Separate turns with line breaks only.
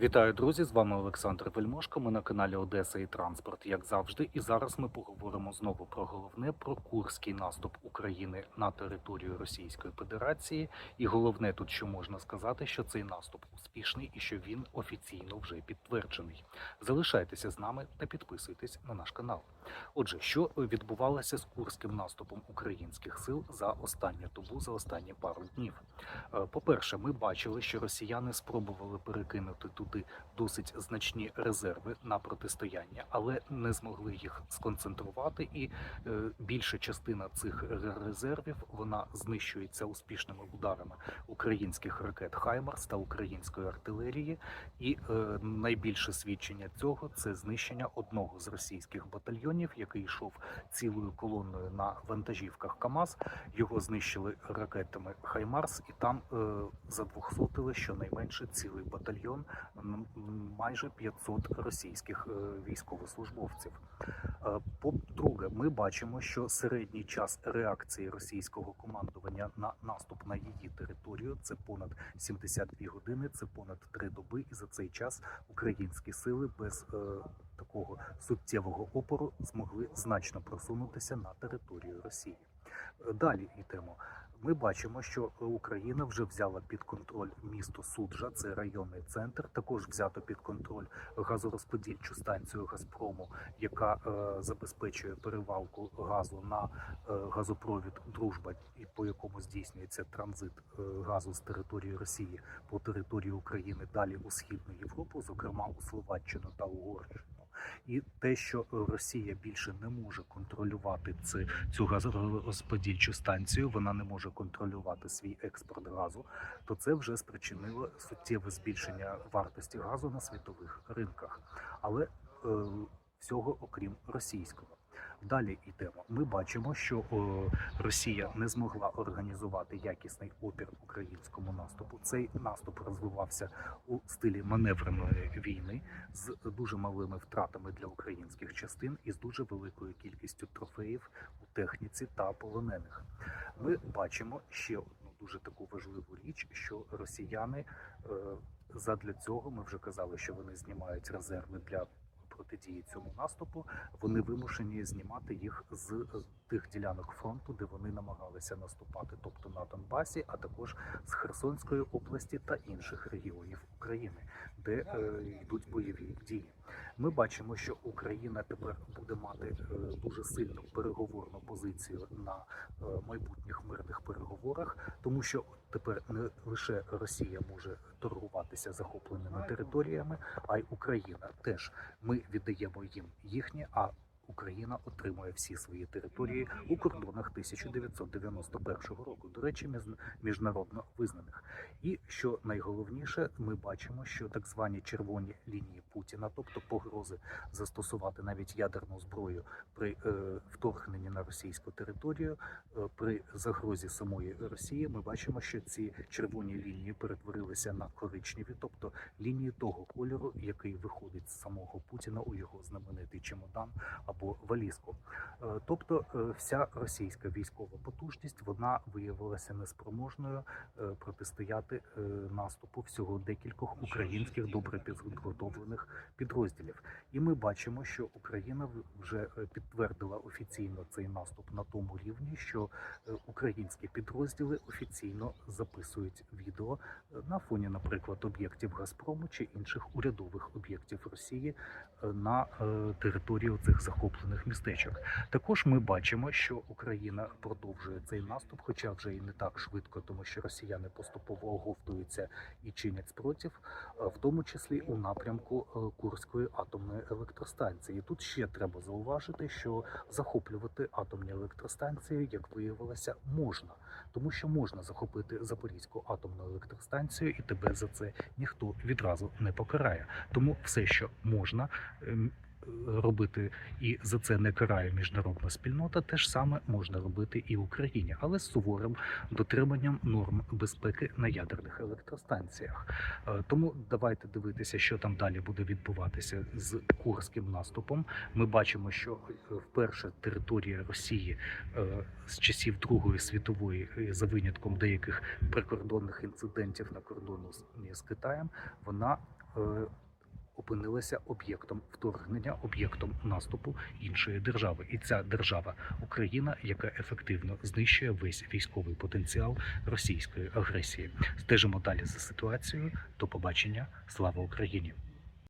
Вітаю, друзі! З вами Олександр Вельмошко. Ми на каналі Одеса і Транспорт, як завжди. І зараз ми поговоримо знову про головне про курський наступ України на територію Російської Федерації. І головне тут, що можна сказати, що цей наступ успішний і що він офіційно вже підтверджений. Залишайтеся з нами та підписуйтесь на наш канал. Отже, що відбувалося з курським наступом українських сил за останню добу, за останні пару днів? Е, По-перше, ми бачили, що росіяни спробували перекинути туди досить значні резерви на протистояння, але не змогли їх сконцентрувати. І е, більша частина цих резервів вона знищується успішними ударами українських ракет Хаймарс та української артилерії. І е, найбільше свідчення цього це знищення одного з російських батальйонів, який йшов цілою колоною на вантажівках КАМАЗ. Його знищили ракетами Хаймарс, і там е, задвохсотили щонайменше цілий батальйон, майже 500 російських е, військовослужбовців. Е, По-друге, ми бачимо, що середній час реакції російського командування на наступ на її територію це понад 72 години, це понад 3 доби, і за цей час українські сили без е, такого суттєвого опору змогли значно просунутися на територію Росії. Далі йдемо. Ми бачимо, що Україна вже взяла під контроль місто Суджа, це районний центр. Також взято під контроль газорозподільчу станцію Газпрому, яка е, забезпечує перевалку газу на е, газопровід Дружба, і по якому здійснюється транзит е, газу з території Росії по території України далі у східну Європу, зокрема у Словаччину та Угорщину. І те, що Росія більше не може контролювати це, цю газорозподільчу станцію, вона не може контролювати свій експорт газу, то це вже спричинило суттєве збільшення вартості газу на світових ринках, але е, всього окрім російського. Далі йдемо. Ми бачимо, що е, Росія не змогла організувати якісний опір українському наступу. Цей наступ розвивався у стилі маневреної війни з дуже малими втратами для українських частин і з дуже великою кількістю трофеїв у техніці та полонених. Ми бачимо ще одну дуже таку важливу річ, що росіяни е, задля цього ми вже казали, що вони знімають резерви для протидії цьому наступу. Вони вимушені знімати їх з е, тих ділянок фронту, де вони намагалися наступати, тобто на Донбасі, а також з Херсонської області та інших регіонів України, де е, йдуть бойові дії. Ми бачимо, що Україна тепер буде мати е, дуже сильну переговорну позицію на е, майбутніх мирних переговорах, тому що тепер не лише Росія може торгуватися захопленими територіями, а й Україна теж. Ми віддаємо їм їхнє, а Україна отримує всі свої території у кордонах 1991 року. До речі, між- міжнародно визнаних. І що найголовніше, ми бачимо, що так звані червоні лінії Путіна, тобто погрози застосувати навіть ядерну зброю при е, вторгненні на російську територію, е, при загрозі самої Росії, ми бачимо, що ці червоні лінії перетворилися на коричневі, тобто лінії того кольору, який виходить з самого Путіна у його знаменитий чемодан або валізку. Е, Тобто, е, вся російська військова потужність вона виявилася неспроможною е, протистояти наступу всього декількох українських добре підготовлених підрозділів. І ми бачимо, що Україна вже підтвердила офіційно цей наступ на тому рівні, що українські підрозділи офіційно записують відео на фоні, наприклад, об'єктів Газпрому чи інших урядових об'єктів Росії на території цих захоплених містечок. Також ми бачимо, що Україна продовжує цей наступ, хоча вже і не так швидко, тому що росіяни поступово оговтуються і чинять спротив, е, в тому числі у напрямку е, Курської атомної електростанції. Тут ще треба зауважити, що захоплювати атомні електростанції, як виявилося, можна, тому що можна захопити Запорізьку атомну електростанцію, і тебе за це ніхто відразу не покарає. Тому все, що можна. Робити і за це не карає міжнародна спільнота, те ж саме можна робити і в Україні, але з суворим дотриманням норм безпеки на ядерних електростанціях. Е, Тому давайте дивитися, що там далі буде відбуватися з курським наступом. Ми бачимо, що е, вперше територія Росії е, з часів Другої світової, за винятком деяких прикордонних інцидентів на кордону з Китаєм, вона опинилася об'єктом вторгнення, об'єктом наступу іншої держави. І ця держава Україна, яка ефективно знищує весь військовий потенціал російської агресії. Стежимо далі за ситуацією. До побачення. Слава Україні!